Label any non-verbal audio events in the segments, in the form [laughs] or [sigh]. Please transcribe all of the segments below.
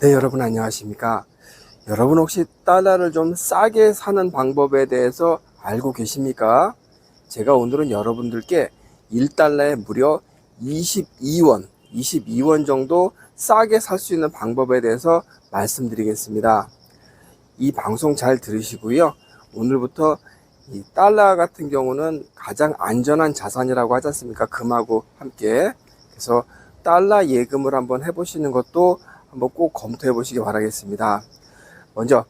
네, 여러분 안녕하십니까? 여러분 혹시 달러를 좀 싸게 사는 방법에 대해서 알고 계십니까? 제가 오늘은 여러분들께 1달러에 무려 22원, 22원 정도 싸게 살 수 있는 방법에 대해서 말씀드리겠습니다. 이 방송 잘 들으시고요. 오늘부터 이 달러 같은 경우는 가장 안전한 자산이라고 하지 않습니까? 금하고 함께. 그래서 달러 예금을 한번 해보시는 것도 한번 꼭 검토해 보시기 바라겠습니다. 먼저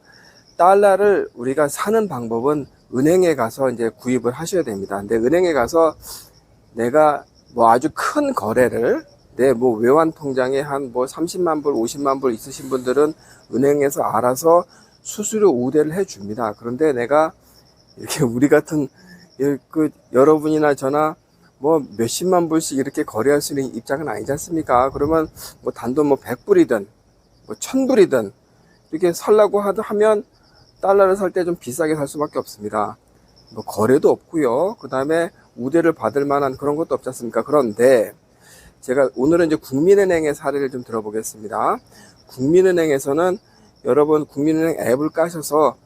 달러를 우리가 사는 방법은 은행에 가서 이제 구입을 하셔야 됩니다. 근데 은행에 가서 내가 뭐 아주 큰 거래를 내 뭐 외환 통장에 한 뭐 30만 불, 50만 불 있으신 분들은 은행에서 알아서 수수료 우대를 해 줍니다. 그런데 내가 이렇게 우리 같은 이- 그 여러분이나 저나 뭐 몇십만 불씩 이렇게 거래할 수 있는 입장은 아니지 않습니까? 그러면 뭐 단돈 뭐 100불이든 뭐 1000불이든 이렇게 살라고 하면 달러를 살 때 좀 비싸게 살 수밖에 없습니다. 뭐 거래도 없고요. 그다음에 우대를 받을 만한 그런 것도 없지 않습니까? 그런데 제가 오늘은 이제 국민은행의 사례를 좀 들어보겠습니다. 국민은행에서는 여러분 국민은행 앱을 까셔서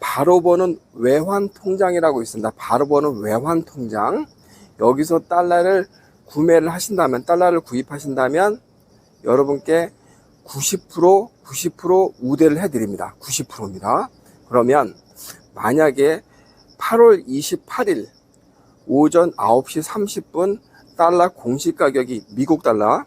바로 버는 외환 통장이라고 있습니다. 바로 버는 외환 통장. 여기서 달러를 구매를 하신다면, 달러를 구입하신다면 여러분께 90% 90% 우대를 해드립니다. 90%입니다. 그러면 만약에 8월 28일 오전 9시 30분 달러 공시 가격이 미국 달러,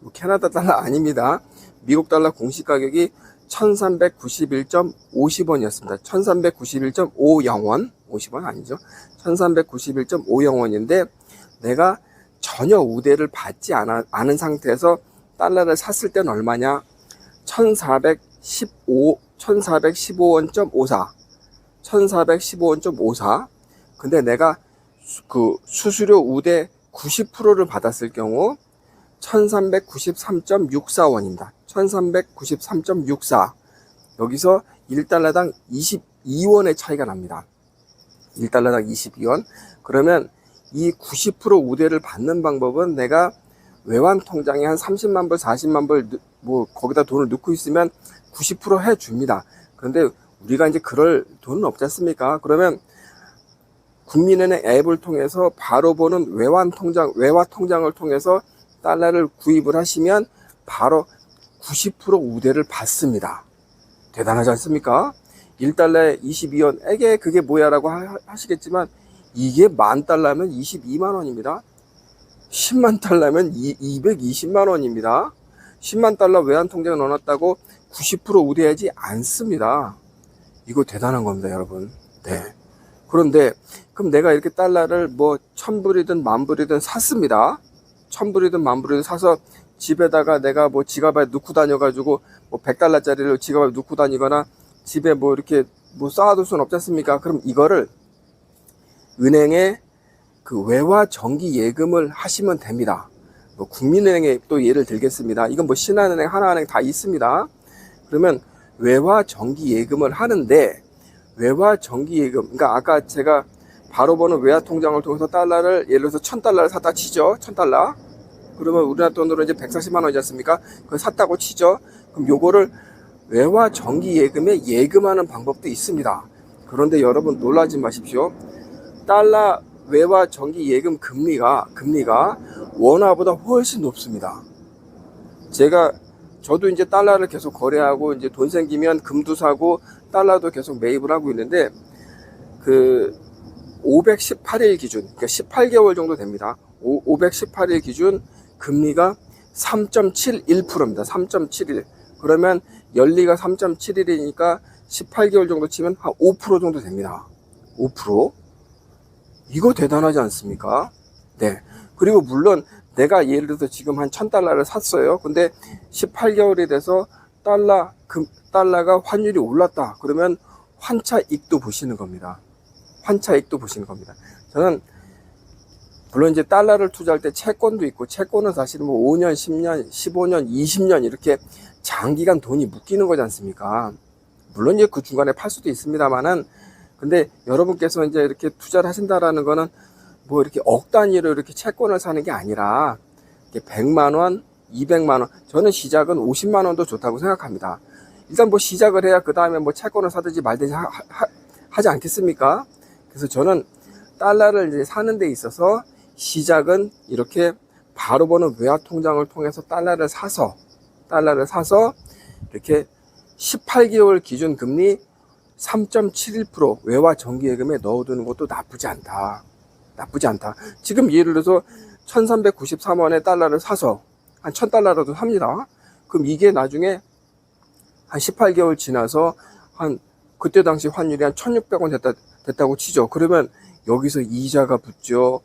뭐 캐나다 달러 아닙니다. 미국 달러 공시 가격이 1391.50원이었습니다. 1391.50원, 50원 아니죠. 1391.50원인데 내가 전혀 우대를 받지 않아, 않은 상태에서 달러를 샀을 때는 얼마냐? 1415, 1415원.54. 1415원.54. 근데 내가 수- 그 수수료 우대 90%를 받았을 경우 1393.64원입니다. 1393.64. 여기서 1달러당 22원의 차이가 납니다. 1달러당 22원. 그러면 이 90% 우대를 받는 방법은 내가 외환 통장에 한 30만 불, 40만 불, 넣- 뭐, 거기다 돈을 넣고 있으면 90% 해줍니다. 그런데 우리가 이제 그럴 돈은 없지 않습니까? 그러면 국민은행 앱을 통해서 바로 보는 외환 통장, 외화 통장을 통해서 달러를 구입을 하시면 바로 90% 우대를 받습니다. 대단하지 않습니까? 1달러에 22원, 에게 그게 뭐야 라고 하- 하시겠지만 이게 만 달러면 22만 원입니다. 10만 달러면 220만 원입니다. 10만 달러 외환 통장에 넣어놨다고 90% 우대하지 않습니다. 이거 대단한 겁니다, 여러분. 네. 그런데 그럼 내가 이렇게 달러를 뭐 천불이든 만불이든 샀습니다. 천불이든 만불이든 사서 집에다가 내가 뭐 지갑에 넣고 다녀가지고 뭐 100달러짜리를 지갑에 넣고 다니거나 집에 뭐 이렇게 뭐 쌓아둘 수는 없지 않습니까? 그럼 이거를 은행에 그 외화 정기 예금을 하시면 됩니다. 뭐 국민은행에 또 예를 들겠습니다. 이건 뭐 신한은행, 하나은행 다 있습니다. 그러면 외화 정기 예금을 하는데 외화 정기 예금, 그러니까 아까 제가 바로 버는 외화 통장을 통해서 달러를 예를 들어서 천 달러를 샀다 치죠. 천 달러. 그러면 우리나라 돈으로 이제 140만 원이지 않습니까? 그걸 샀다고 치죠. 그럼 요거를 외화 정기 예금에 예금하는 방법도 있습니다. 그런데 여러분 놀라지 마십시오. 달러 외화 정기 예금 금리가 금리가 원화보다 훨씬 높습니다. 제가 저도 이제 달러를 계속 거래하고 이제 돈 생기면 금도 사고 달러도 계속 매입을 하고 있는데 그 518일 기준, 그러니까 18개월 정도 됩니다. 518일 기준 금리가 3.71%입니다. 3.71. 그러면 연리가 3.71이니까 18개월 정도 치면 한 5% 정도 됩니다. 5%. 이거 대단하지 않습니까? 네. 그리고 물론 내가 예를 들어서 지금 한 1000달러를 샀어요. 근데 18개월이 돼서 달러, 금, 달러가 환율이 올랐다. 그러면 환차익도 보시는 겁니다. 환차익도 보시는 겁니다. 저는 물론 이제 달러를 투자할 때 채권도 있고 채권은 사실 뭐 5년, 10년, 15년, 20년 이렇게 장기간 돈이 묶이는 거지 않습니까? 물론 이제 그 중간에 팔 수도 있습니다만은 근데 여러분께서 이제 이렇게 투자를 하신다라는 거는 뭐 이렇게 억 단위로 이렇게 채권을 사는 게 아니라 이렇게 100만 원, 200만 원. 저는 시작은 50만 원도 좋다고 생각합니다. 일단 뭐 시작을 해야 그 다음에 뭐 채권을 사든지 말든지 하, 지 않겠습니까? 그래서 저는 달러를 이제 사는 데 있어서 시작은 이렇게 바로 버는 외화 통장을 통해서 달러를 사서 달러를 사서 이렇게 18개월 기준 금리 3.71% 외화 정기예금에 넣어두는 것도 나쁘지 않다. 나쁘지 않다. 지금 예를 들어서 1393원의 달러를 사서 한 1000달러라도 삽니다. 그럼 이게 나중에 한 18개월 지나서 한 그때 당시 환율이 한 1600원 됐다, 됐다고 치죠. 그러면 여기서 이자가 붙죠.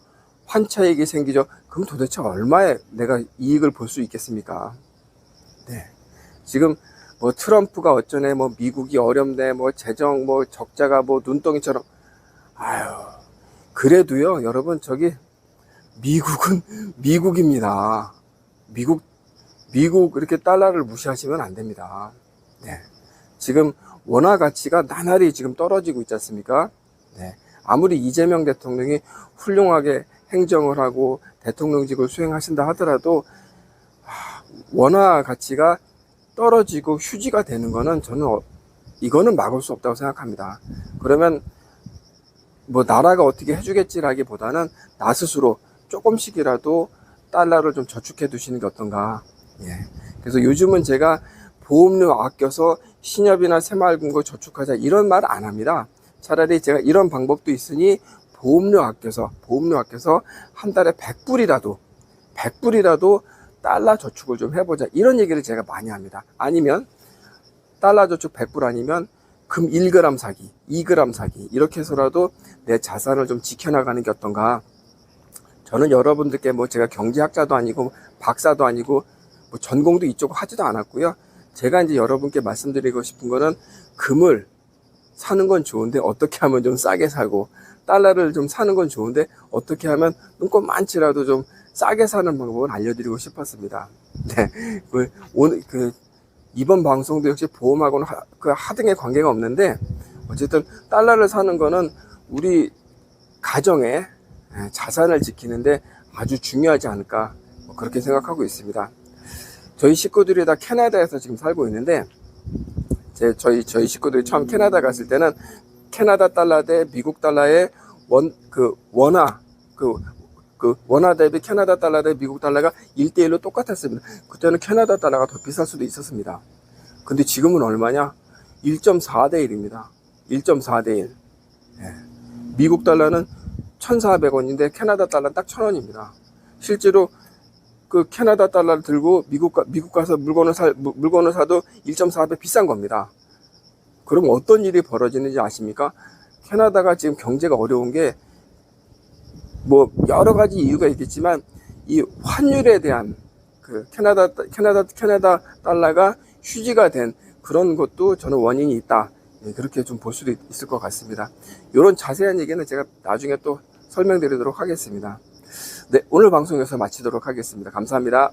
환차익이 생기죠. 그럼 도대체 얼마에 내가 이익을 볼 수 있겠습니까? 네. 지금 뭐 트럼프가 어쩌네, 뭐 미국이 어렵네, 뭐 재정, 뭐 적자가 뭐 눈덩이처럼. 아유, 그래도요, 여러분, 저기, 미국은 [laughs] 미국입니다. 미국, 미국 이렇게 달러를 무시하시면 안 됩니다. 네. 지금 원화 가치가 나날이 지금 떨어지고 있지 않습니까? 네. 아무리 이재명 대통령이 훌륭하게 행정을 하고 대통령직을 수행하신다 하더라도 아, 원화 가치가 떨어지고 휴지가 되는 거는 저는 어- 이거는 막을 수 없다고 생각합니다. 그러면 뭐 나라가 어떻게 해주겠지라기보다는 나 스스로 조금씩이라도 달러를 좀 저축해 두시는 게 어떤가. 예. 그래서 요즘은 제가 보험료 아껴서 신협이나 새마을금고 저축하자 이런 말 안 합니다. 차라리 제가 이런 방법도 있으니 보험료 아껴서 보험료 아껴서 한 달에 100불이라도 100불이라도 달러 저축을 좀 해보자 이런 얘기를 제가 많이 합니다. 아니면 달러 저축 100불 아니면 금 1g 사기, 2g 사기 이렇게 해서라도 내 자산을 좀 지켜나가는 게 어떤가. 저는 여러분들께 뭐 제가 경제학자도 아니고 박사도 아니고 뭐 전공도 이쪽 하지도 않았고요. 제가 이제 여러분께 말씀드리고 싶은 거는 금을 사는 건 좋은데 어떻게 하면 좀 싸게 사고 달러를 좀 사는 건 좋은데 어떻게 하면 눈꽃 많지라도 좀 싸게 사는 방법을 알려드리고 싶었습니다. [laughs] 네, 그 오늘 그 이번 방송도 역시 보험하고는 하, 그 하등의 관계가 없는데 어쨌든 달러를 사는 거는 우리 가정의 예, 자산을 지키는데 아주 중요하지 않을까 뭐 그렇게 생각하고 있습니다. 저희 식구들이 다 캐나다에서 지금 살고 있는데 제 저희 저희 식구들이 처음 캐나다 갔을 때는 캐나다 달러 대 미국 달러의 원 그 원화 그 그 원화 대비 캐나다 달러 대 미국 달러가 1대1로 똑같았습니다. 그때는 캐나다 달러가 더 비쌀 수도 있었습니다. 근데 지금은 얼마냐? 1.4 대 1입니다. 1.4 대 1. 예. 미국 달러는 1,400원인데 캐나다 달러는 딱 1,000원입니다. 실제로 그 캐나다 달러를 들고 미국 가, 미국 가서 물건을 사 물- 물건을 사도 1.4배 비싼 겁니다. 그럼 어떤 일이 벌어지는지 아십니까? 캐나다가 지금 경제가 어려운 게 뭐 여러 가지 이유가 있겠지만 이 환율에 대한 그 캐나다 캐나다 캐나다 달러가 휴지가 된 그런 것도 저는 원인이 있다. 예, 그렇게 좀 볼 수도 있- 있을 것 같습니다. 이런 자세한 얘기는 제가 나중에 또 설명드리도록 하겠습니다. 네, 오늘 방송에서 마치도록 하겠습니다. 감사합니다.